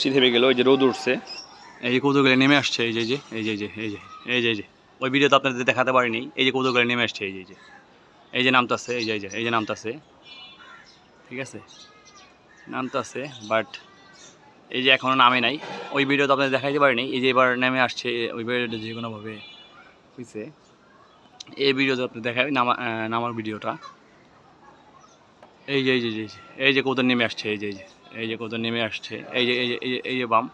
বৃষ্টি থেমে গেল ওই যে রোদ উঠছে এই যে কৌতুকগুলো নেমে আসছে এই যে এই যে এই যে এই যে এই যে এই যে ওই ভিডিও তো আপনাদের দেখাতে পারিনি এই যে কৌতুকগুলো নেমে আসছে এই যে এই যে এই যে নামতাছে এই যে এই যে এই যে নামতাছে ঠিক আছে নামতাছে বাট এই যে এখনও নামে নাই ওই ভিডিও তো আপনাদের দেখাইতে পারিনি এই যে এবার নেমে আসছে ওই ভিডিওটা যে কোনোভাবে হয়েছে এই ভিডিওতে আপনি দেখাবে নামা নামার ভিডিওটা এই যে এই যে এই যে কৌতর নেমে আসছে এই যে এই যে এই যে কৌতর নেমে আসছে এই যে এই যে এই যে এই যে বাম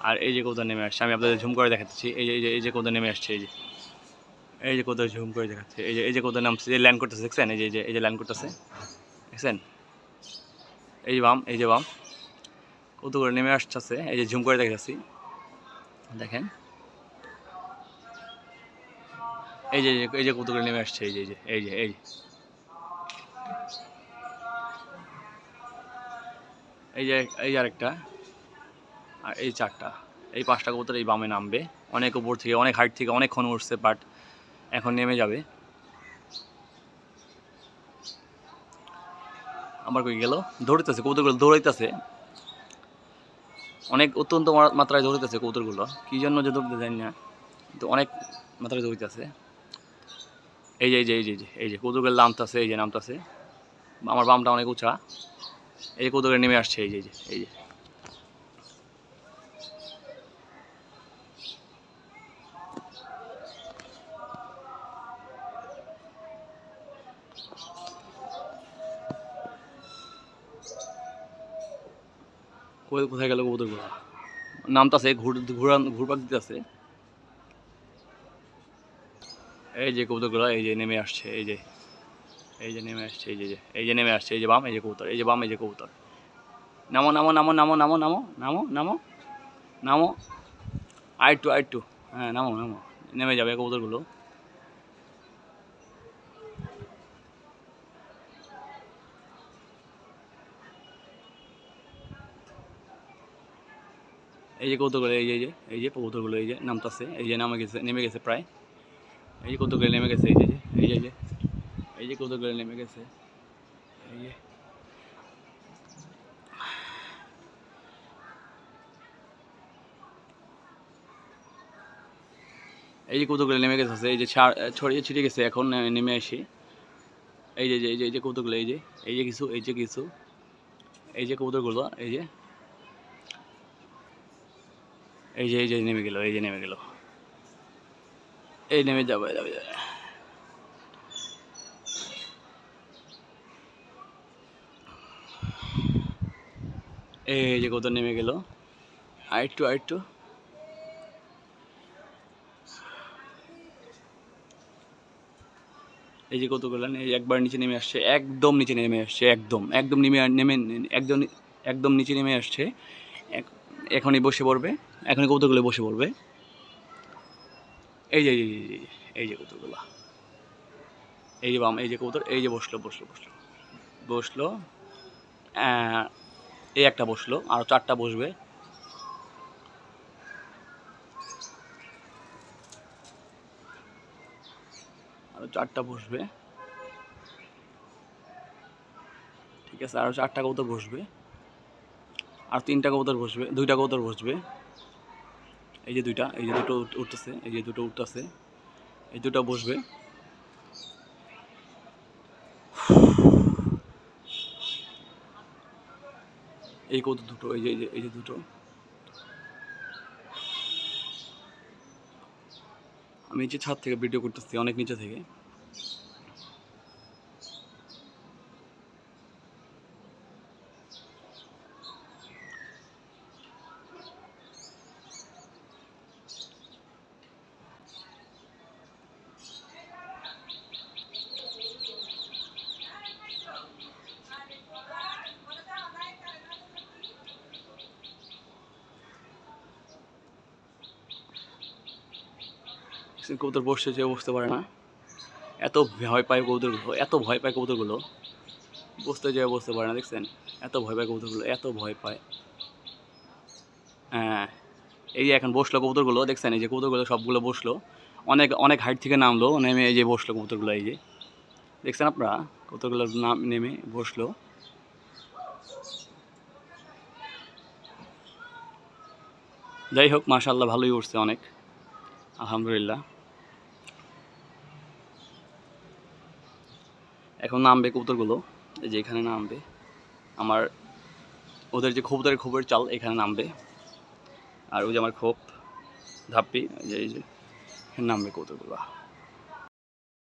আর এই যে কৌতর নেমে আসছে আমি আপনাদের ঝুম করে দেখাচ্ছি এই যে এই যে এই যে কৌতর নেমে আসছে এই যে এই যে কৌতর ঝুম করে দেখাচ্ছে এই যে এই যে কৌতর নামছে যে ল্যান্ড করতেছে দেখছেন এই যে এই যে ল্যান্ড করতেছে দেখছেন এই বাম এই যে বাম কৌতুক করে নেমে আসছে এই যে ঝুম করে দেখাচ্ছি দেখেন এই যে এই যে- কৌতুক করে নেমে আসছে এই যে এই যে এই যে এই যে, এই আরেকটা। আর এই চারটা। এই পাঁচটা কবুতর এই বামে নামবে। অনেক উপর থেকে, অনেক হাইট থেকে অনেকক্ষণ উঠছে বাট এখন নেমে যাবে। আমার কই গেল? দৌড়াইতেছে, কবুতরগুলো দৌড়াইতেছে। অনেক অত্যন্ত মাত্রায় দৌড়াইতেছে কবুতরগুলো। কী জন্য যে দৌড়তে জানি না। কিন্তু অনেক মাত্রায় যে, এই যে এই যে এই যে এই যে, কবুতরগুলো নামতাছে, এই যে নামতাছে। আমার বামটা অনেক উঁচা। এই যে কৌতুকে নেমে আসছে, এই যে এই যে কোথায় গেল কবুতরগুলো নামতাছে, ঘুর ঘুরান ঘুরপাক দিতেছে। এই যে কবুতরগুলো এই যে নেমে আসছে, এই যে। এই যে নেমে আসছে এই যে এই যে নেমে আসছে এই যে বাম এই যে কবুতর এই যে বাম এই যে কবুতর নামো নামো নামো নামো নামো নামো নামো নামো নামো আই টু আই টু হ্যাঁ নামো নামো নেমে যাবে কবুতরগুলো এই যে কৌতুকগুলো এই যে এই যে কবুতরগুলো এই যে নামতাছে এই যে নামে গেছে নেমে গেছে প্রায় এই যে কৌতুকগুলো নেমে গেছে এই যে এই যে এই যে কৌতুকগুলো নেমে গেছে। এই যে। এই যে কৌতুকগুলো নেমে গেছে, এই যে ছড়িয়ে ছিটিয়ে গেছে, এখন নেমে আসি। এই যে এই যে এই যে কৌতুকগুলো, এই যে এই যে কিছু, এই যে কিছু, এই যে কৌতুকগুলো, এই যে। এই যে এই যে, নেমে গেল, এই যে, নেমে গেল। এই নেমে যাবে যাবে যাবে। এই যে কত নেমে গেল। আরেকটু আরেকটু। এই যে কত করলেন এই একবার নিচে নেমে আসছে একদম নিচে নেমে আসছে একদম একদম নেমে নেমে একদম একদম নিচে নেমে আসছে। এখনই বসে পড়বে এখনই কৌতুকগুলো বসে পড়বে? এই যে এই যে যে, এই যে বাম এই যে কৌতুক এই যে বসল বসল বসল। বসল এই একটা বসল, আর চারটা বসবে। আরও চারটা বসবে। ঠিক আছে, আরও চারটা কবুতর বসবে। আর তিনটা কবুতর বসবে, দুইটা কবুতর বসবে। এই যে দুইটা, এই যে দুটো উঠ- উঠতেছে, এই যে দুটো উঠতেছে, এই দুটো বসবে। এই কত দুটো এই যে এই যে দুটো। আমি যে ছাদ থেকে ভিডিও করতেছি, অনেক নিচে থেকে। কবুতর বসছে যে বসতে পারে না। এত ভয় পায় কবুতরগুলো, এত ভয় পায় কবুতরগুলো। বসতে যেয়ে, বসতে পারে না, দেখছেন? এত ভয় পায় কবুতরগুলো, এত ভয় পায়। হ্যাঁ এই যে এখন বসল কবুতরগুলো, দেখছেন? এই যে কবুতরগুলো সবগুলো বসল। অনেক অনেক হাইট থেকে নামলো, নেমে এই যে বসল কবুতরগুলো, এই যে। দেখছেন আপনারা? কবুতরগুলো নাম নেমে বসল। যাই হোক মাশাল্লাহ ভালোই উঠছে অনেক। আলহামদুলিল্লাহ। এখন নামবে কবুতরগুলো, এই যে এখানে নামবে। আমার ওদের যে কবুতরের খোপের চাল, এখানে নামবে। আর ওই যে আমার খোপ, ধাপ্পি যে, এই যে নামবে কবুতরগুলো।